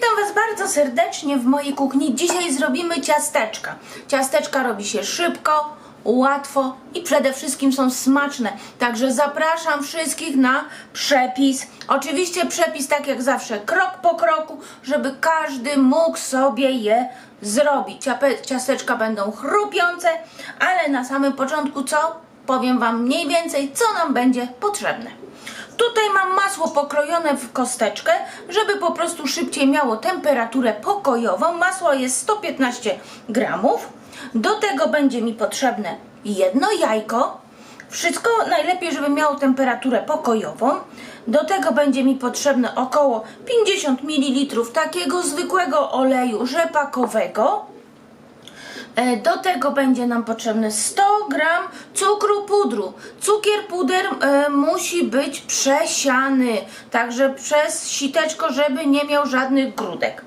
Witam Was bardzo serdecznie w mojej kuchni. Dzisiaj zrobimy ciasteczka. Ciasteczka robi się szybko, łatwo i przede wszystkim są smaczne. Także zapraszam wszystkich na przepis. Oczywiście przepis tak jak zawsze, krok po kroku, żeby każdy mógł sobie je zrobić. Ciasteczka będą chrupiące, ale na samym początku co? Powiem Wam mniej więcej, co nam będzie potrzebne. Tutaj mam masło pokrojone w kosteczkę, żeby po prostu szybciej miało temperaturę pokojową. Masło jest 115 gramów. Do tego będzie mi potrzebne jedno jajko. Wszystko najlepiej, żeby miało temperaturę pokojową. Do tego będzie mi potrzebne około 50 ml takiego zwykłego oleju rzepakowego. E, Do tego będzie nam potrzebne 100 gram cukru pudru. Cukier puder e, musi być przesiany, także przez siteczko, żeby nie miał żadnych grudek.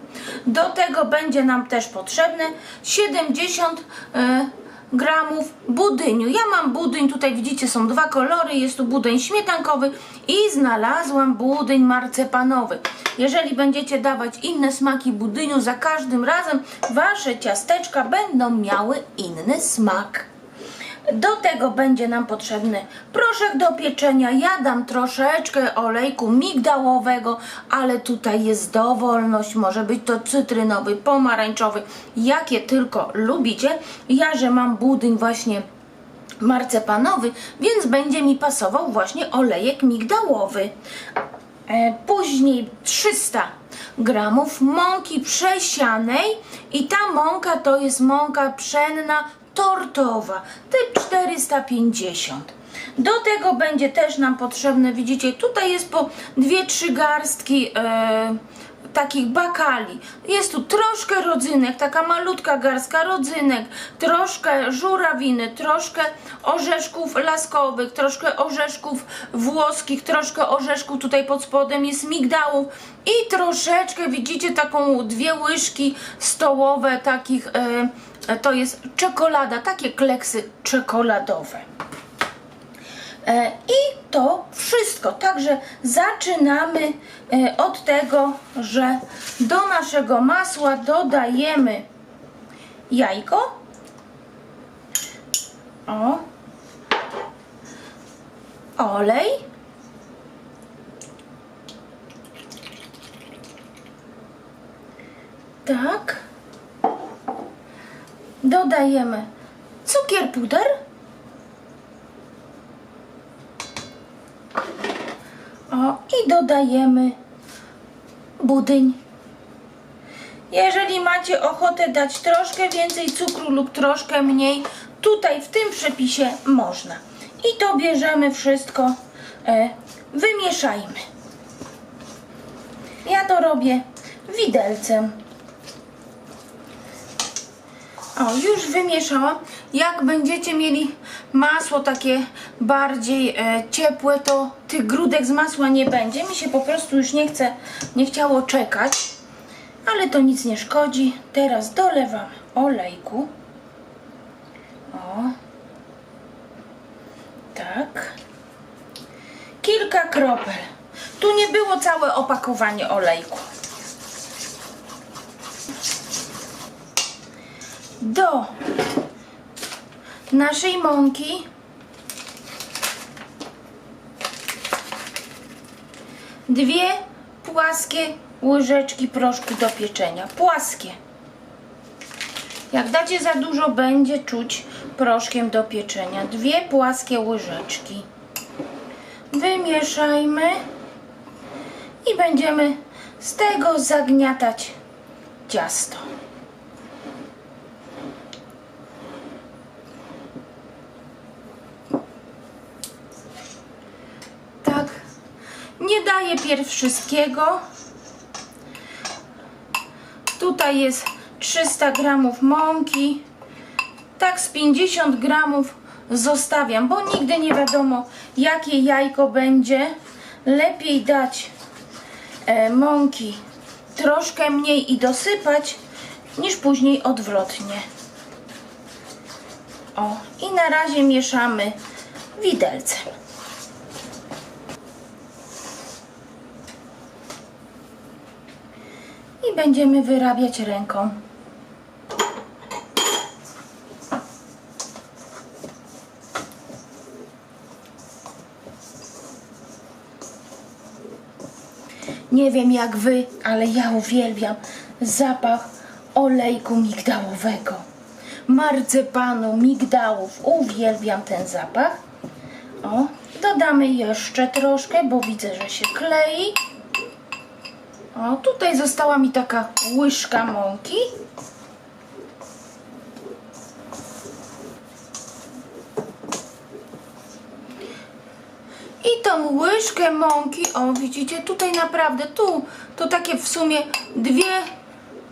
Do tego będzie nam też potrzebne 70 e, gramów budyniu. Ja mam budyń, tutaj widzicie są dwa kolory, jest tu budyń śmietankowy i znalazłam budyń marcepanowy. Jeżeli będziecie dawać inne smaki budyniu, za każdym razem wasze ciasteczka będą miały inny smak. Do tego będzie nam potrzebny proszek do pieczenia. Ja dam troszeczkę olejku migdałowego, ale tutaj jest dowolność. Może być to cytrynowy, pomarańczowy, jakie tylko lubicie. Ja, że mam budyń właśnie marcepanowy, więc będzie mi pasował właśnie olejek migdałowy. E, Później 300 gramów mąki przesianej i ta mąka to jest mąka pszenna tortowa, typ 450. Do tego będzie też nam potrzebne, widzicie, tutaj jest po 2-3 garstki e, takich bakali. Jest tu troszkę rodzynek, taka malutka garstka rodzynek, troszkę żurawiny, troszkę orzeszków laskowych, troszkę orzeszków włoskich, troszkę orzeszków tutaj pod spodem jest migdałów i troszeczkę, widzicie, taką dwie łyżki stołowe takich, e, to jest czekolada, takie kleksy czekoladowe. E, I to wszystko. Także zaczynamy e, od tego, że do naszego masła dodajemy jajko. O. Olej. Tak. Dodajemy cukier puder. O, i dodajemy budyń. Jeżeli macie ochotę dać troszkę więcej cukru lub troszkę mniej, tutaj w tym przepisie można. I to bierzemy wszystko, e, wymieszajmy. Ja to robię widelcem. O, już wymieszałam. Jak będziecie mieli masło takie bardziej e, ciepłe, to tych grudek z masła nie będzie. Mi się po prostu już nie chce, nie chciało czekać. Ale to nic nie szkodzi. Teraz dolewam olejku. O. Tak. Kilka kropel. Tu nie było całe opakowanie olejku. Do naszej mąki dwie płaskie łyżeczki proszku do pieczenia. Płaskie. Jak dacie za dużo, będzie czuć proszkiem do pieczenia. Dwie płaskie łyżeczki. Wymieszajmy i będziemy z tego zagniatać ciasto. Tak. Nie daję pierw wszystkiego. Tutaj jest 300 gramów mąki. Tak z 50 gramów zostawiam, bo nigdy nie wiadomo jakie jajko będzie. Lepiej dać e, mąki troszkę mniej i dosypać niż później odwrotnie. O, i na razie mieszamy widelcem. I będziemy wyrabiać ręką. Nie wiem jak wy, ale ja uwielbiam zapach olejku migdałowego. Marcepanu, migdałów. Uwielbiam ten zapach. O, dodamy jeszcze troszkę, bo widzę, że się klei. O, tutaj została mi taka łyżka mąki. I tą łyżkę mąki, o widzicie, tutaj naprawdę, tu, to takie w sumie dwie,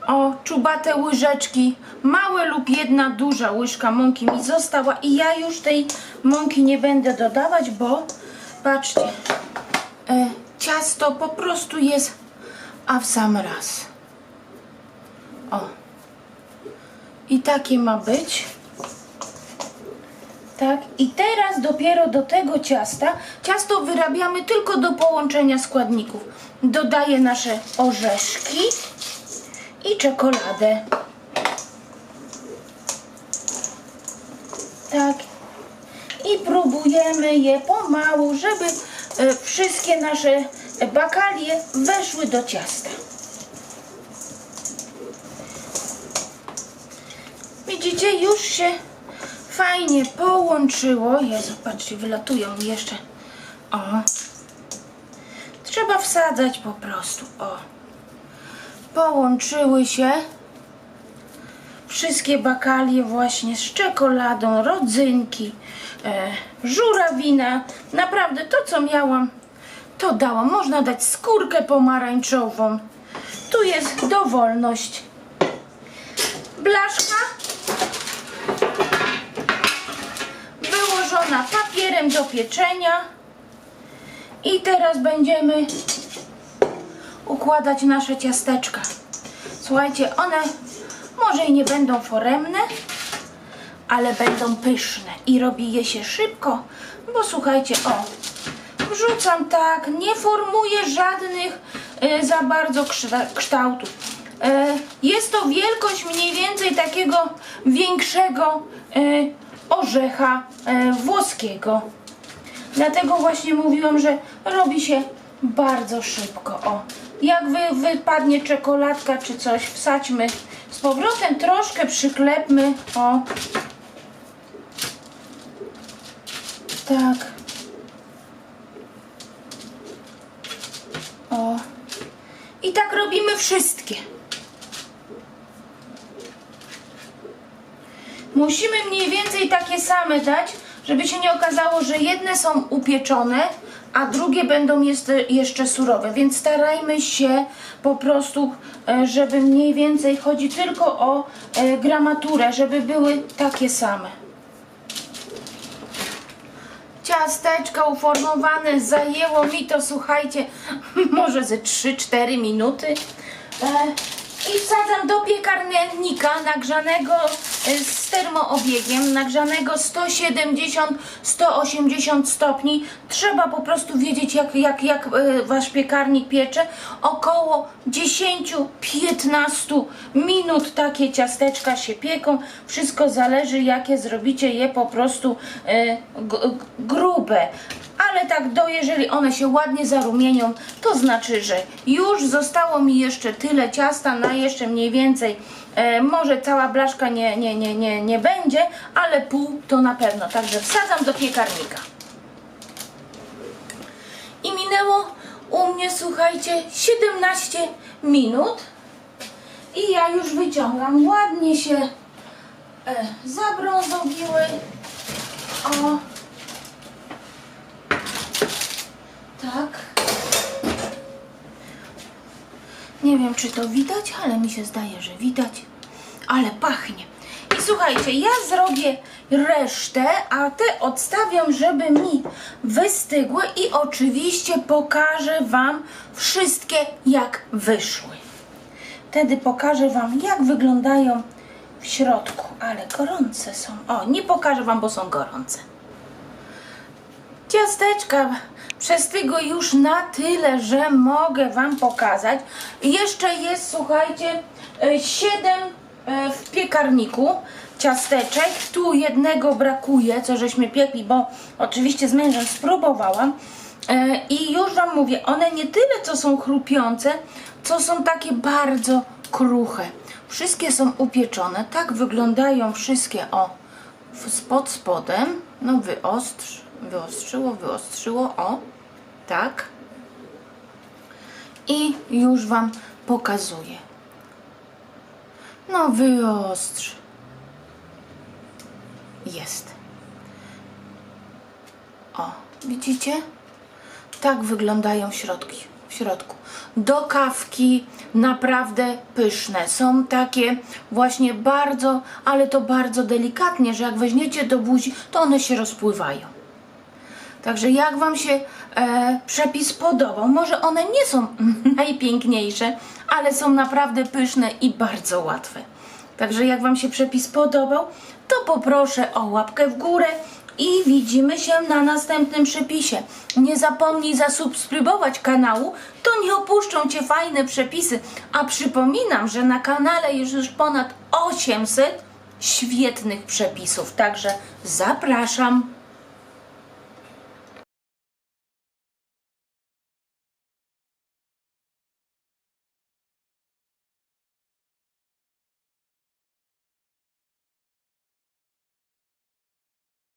o, czubate łyżeczki, małe lub jedna duża łyżka mąki mi została i ja już tej mąki nie będę dodawać, bo patrzcie, e, ciasto po prostu jest, a w sam raz. O. I takie ma być. Tak, i teraz dopiero do tego ciasta, ciasto wyrabiamy tylko do połączenia składników. Dodaję nasze orzeszki i czekoladę. Tak. I próbujemy je pomału, żeby e, wszystkie nasze bakalie weszły do ciasta. Widzicie, już się fajnie połączyło. Jezu, patrzcie, wylatują jeszcze. O. Trzeba wsadzać po prostu. O. Połączyły się wszystkie bakalie właśnie z czekoladą, rodzynki, e, żurawina. Naprawdę to, co miałam, to dałam. Można dać skórkę pomarańczową. Tu jest dowolność. Blaszka wyłożona papierem do pieczenia i teraz będziemy układać nasze ciasteczka. Słuchajcie, one może i nie będą foremne, ale będą pyszne i robi je się szybko, bo słuchajcie, o, wrzucam tak, nie formuję żadnych y, za bardzo kszta- kształtów. E, Jest to wielkość mniej więcej takiego większego y, orzecha e, włoskiego. Dlatego właśnie mówiłam, że robi się bardzo szybko. O, jak wy, wypadnie czekoladka czy coś, wsadźmy z powrotem, troszkę przyklepmy. O, tak. I tak robimy wszystkie. Musimy mniej więcej takie same dać, żeby się nie okazało, że jedne są upieczone, a drugie będą jeszcze, jeszcze surowe. Więc starajmy się po prostu, e, żeby mniej więcej chodzi tylko o e, gramaturę, żeby były takie same. Ciasteczka uformowane zajęło mi to, słuchajcie, może ze 3-4 minuty. E, I wsadzam do piekarnika nagrzanego e, z termoobiegiem, nagrzanego 170-180 stopni. Trzeba po prostu wiedzieć, jak, jak, jak e, wasz piekarnik piecze. Około 10-15 minut takie ciasteczka się pieką. Wszystko zależy, jakie zrobicie je po prostu g- grube. Ale tak do, jeżeli one się ładnie zarumienią, to znaczy, że już zostało mi jeszcze tyle ciasta na jeszcze mniej więcej. E, może cała blaszka nie, nie, nie, nie, nie będzie, ale pół to na pewno. Także wsadzam do piekarnika. I minęło u mnie, słuchajcie, 17 minut. I ja już wyciągam. Ładnie się e, zabrązowiły. O. Tak. Nie wiem, czy to widać, ale mi się zdaje, że widać. Ale pachnie. I słuchajcie, ja zrobię resztę, a te odstawiam, żeby mi wystygły i oczywiście pokażę Wam wszystkie, jak wyszły. Wtedy pokażę Wam, jak wyglądają w środku, ale gorące są. O, nie pokażę Wam, bo są gorące. Ciasteczka przestygły już na tyle, że mogę Wam pokazać. Jeszcze jest, słuchajcie, 7 w piekarniku ciasteczek. Tu jednego brakuje, co żeśmy piekli, bo oczywiście z mężem spróbowałam. E, I już Wam mówię, one nie tyle co są chrupiące, co są takie bardzo kruche. Wszystkie są upieczone, tak wyglądają wszystkie, o, w- pod spodem, no wyostrz, wyostrzyło, wyostrzyło, o, tak. I już Wam pokazuję. No wyostrz. Jest. O, widzicie? Tak wyglądają środki, w środku. Do kawki naprawdę pyszne. Są takie właśnie bardzo, ale to bardzo delikatnie, że jak weźmiecie do buzi, to one się rozpływają. Także jak Wam się e, przepis podobał? Może one nie są najpiękniejsze, ale są naprawdę pyszne i bardzo łatwe. Także jak Wam się przepis podobał, to poproszę o łapkę w górę i widzimy się na następnym przepisie. Nie zapomnij zasubskrybować kanału, to nie opuszczą Cię fajne przepisy. A przypominam, że na kanale jest już ponad 800 świetnych przepisów. Także zapraszam.